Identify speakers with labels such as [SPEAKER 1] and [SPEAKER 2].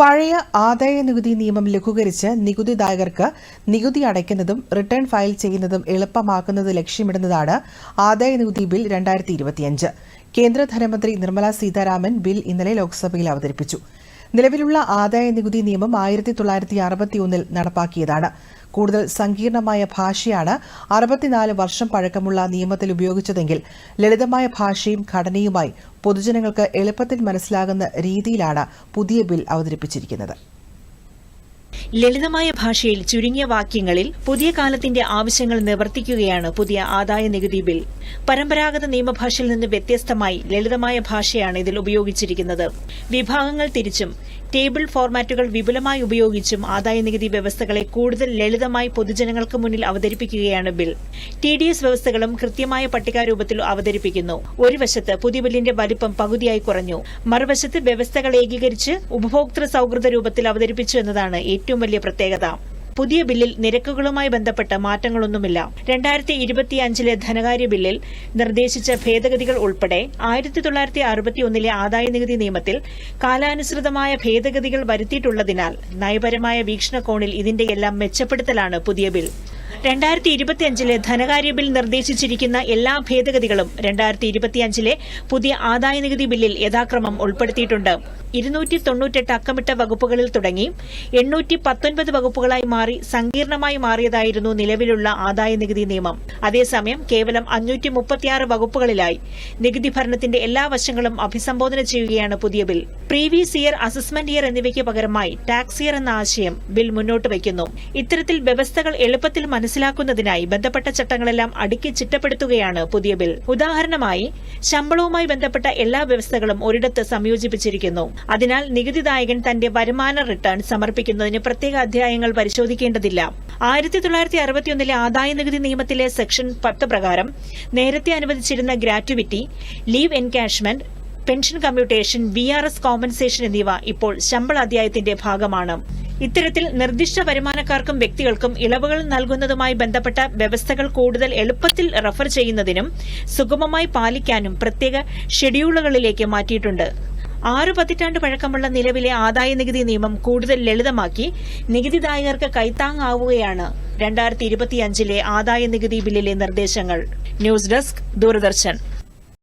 [SPEAKER 1] പഴയ ആദായ നികുതി നിയമം ലഘൂകരിച്ച് നികുതിദായകർക്ക് നികുതി അടയ്ക്കുന്നതും റിട്ടേൺ ഫയൽ ചെയ്യുന്നതും എളുപ്പമാക്കുന്നത് ലക്ഷ്യമിടുന്നതാണ് ആദായ നികുതി ബിൽ രണ്ടായിരത്തി ഇരുപത്തിയഞ്ച് കേന്ദ്ര ധനമന്ത്രി നിർമ്മല സീതാരാമൻ ബിൽ ഇന്നലെ ലോക്സഭയിൽ അവതരിപ്പിച്ചു. നിലവിലുള്ള ആദായ നികുതി നിയമം ആയിരത്തി തൊള്ളായിരത്തി അറുപത്തിയൊന്നിൽ നടപ്പാക്കിയതാണ്. കൂടുതൽ സങ്കീർണമായ ഭാഷയാണ് അറുപത്തിനാല് വർഷം പഴക്കമുള്ള നിയമത്തിൽ ഉപയോഗിച്ചതെങ്കിൽ ലളിതമായ ഭാഷയും ഘടനയുമായി പൊതുജനങ്ങൾക്ക് എളുപ്പത്തിൽ മനസ്സിലാകുന്ന രീതിയിലാണ് പുതിയ ബിൽ അവതരിപ്പിച്ചിരിക്കുന്നത്.
[SPEAKER 2] ലളിതമായ ഭാഷയിൽ ചുരുങ്ങിയ വാക്യങ്ങളിൽ പുതിയ കാലത്തിന്റെ ആവശ്യങ്ങൾ നിവർത്തിക്കുകയാണ് പുതിയ ആദായ നികുതി ബിൽ. പരമ്പരാഗത നിയമഭാഷയിൽ നിന്ന് വ്യത്യസ്തമായി ലളിതമായ ഭാഷയാണ് ഇതിൽ ഉപയോഗിച്ചിരിക്കുന്നത്. വിഭാഗങ്ങൾ തിരിച്ചും ടേബിൾ ഫോർമാറ്റുകൾ വിപുലമായി ഉപയോഗിച്ചും ആദായ നികുതി വ്യവസ്ഥകളെ കൂടുതൽ ലളിതമായി പൊതുജനങ്ങൾക്ക് മുന്നിൽ അവതരിപ്പിക്കുകയാണ് ബിൽ. ടി ഡി എസ് വ്യവസ്ഥകളും കൃത്യമായ പട്ടികാരൂപത്തിൽ അവതരിപ്പിക്കുന്നു. ഒരു വശത്ത് പുതിയ ബില്ലിന്റെ വലിപ്പം പകുതിയായി കുറഞ്ഞു. മറുവശത്ത് വ്യവസ്ഥകൾ ഏകീകരിച്ച് ഉപഭോക്തൃ സൌഹൃദ രൂപത്തിൽ അവതരിപ്പിച്ചു എന്നതാണ് ഏറ്റവും വലിയ പ്രത്യേകത. പുതിയ ബില്ലിൽ നിരക്കുകളുമായി ബന്ധപ്പെട്ട മാറ്റങ്ങളൊന്നുമില്ല. രണ്ടായിരത്തി ഇരുപത്തിയഞ്ചിലെ ധനകാര്യ ബില്ലിൽ നിർദ്ദേശിച്ച ഭേദഗതികൾ ഉൾപ്പെടെ ആയിരത്തി തൊള്ളായിരത്തി അറുപത്തിയൊന്നിലെ ആദായ നികുതി നിയമത്തിൽ കാലാനുസൃതമായ ഭേദഗതികൾ വരുത്തിയിട്ടുള്ളതിനാൽ നയപരമായ വീക്ഷണകോണിൽ ഇതിന്റെയെല്ലാം മെച്ചപ്പെടുത്തലാണ് പുതിയ ബിൽ. രണ്ടായിരത്തി ഇരുപത്തിയഞ്ചിലെ ധനകാര്യ ബിൽ നിർദ്ദേശിച്ചിരിക്കുന്ന എല്ലാ ഭേദഗതികളും രണ്ടായിരത്തി ഇരുപത്തിയഞ്ചിലെ പുതിയ ആദായ നികുതി ബില്ലിൽ യഥാക്രമം ഉൾപ്പെടുത്തിയിട്ടുണ്ട്. ഇരുന്നൂറ്റി തൊണ്ണൂറ്റെട്ട് അക്കമിട്ട വകുപ്പുകളിൽ തുടങ്ങി എണ്ണൂറ്റി പത്തൊൻപത് വകുപ്പുകളായി മാറി സങ്കീർണമായി മാറിയതായിരുന്നു നിലവിലുള്ള ആദായ നികുതി നിയമം. അതേസമയം കേവലം അഞ്ഞൂറ്റി മുപ്പത്തിയാറ് വകുപ്പുകളിലായി നികുതി ഭരണത്തിന്റെ എല്ലാ വശങ്ങളും അഭിസംബോധന ചെയ്യുകയാണ് പുതിയ bill. Previous year assessment year എന്നിവയ്ക്ക് പകരമായി ടാക്സ് ഇയർ എന്ന ആശയം ബിൽ മുന്നോട്ട് വയ്ക്കുന്നു. ഇത്തരത്തിൽ വ്യവസ്ഥകൾ എളുപ്പത്തിൽ മനസ്സിലാക്കുന്നതിനായി ബന്ധപ്പെട്ട ചട്ടങ്ങളെല്ലാം അടുക്കി ചിട്ടപ്പെടുത്തുകയാണ് പുതിയ ബിൽ. ഉദാഹരണമായി ശമ്പളവുമായി ബന്ധപ്പെട്ട എല്ലാ വ്യവസ്ഥകളും ഒരിടത്ത് സംയോജിപ്പിച്ചിരിക്കുന്നു. അതിനാൽ നികുതിദായകൻ തന്റെ വരുമാന റിട്ടേൺ സമർപ്പിക്കുന്നതിന് പ്രത്യേക അധ്യായങ്ങൾ പരിശോധിക്കേണ്ടതില്ല. ആയിരത്തി തൊള്ളായിരത്തി അറുപത്തിയൊന്നിലെ ആദായ നികുതി നിയമത്തിലെ സെക്ഷൻ പത്ത് പ്രകാരം നേരത്തെ അനുവദിച്ചിരുന്ന gratuity leave encashment pension commutation V R S compensation എന്നിവ ഇപ്പോൾ ശമ്പള അധ്യായത്തിന്റെ ഭാഗമാണ്. ഇത്തരത്തിൽ നിർദ്ദിഷ്ട വരുമാനക്കാർക്കും വ്യക്തികൾക്കും ഇളവുകൾ നൽകുന്നതുമായി ബന്ധപ്പെട്ട വ്യവസ്ഥകൾ കൂടുതൽ എളുപ്പത്തിൽ റഫർ ചെയ്യുന്നതിനും സുഗമമായി പാലിക്കാനും പ്രത്യേക ഷെഡ്യൂളുകളിലേക്ക് മാറ്റിയിട്ടുണ്ട്. ആറ് പതിറ്റാണ്ട് പഴക്കമുള്ള നിലവിലെ ആദായ നികുതി നിയമം കൂടുതൽ ലളിതമാക്കി നികുതിദായകർക്ക് കൈത്താങ്ങാവുകയാണ് രണ്ടായിരത്തി ഇരുപത്തിയഞ്ചിലെ ആദായ നികുതി ബില്ലിലെ നിർദ്ദേശങ്ങൾ. News desk Doordarshan.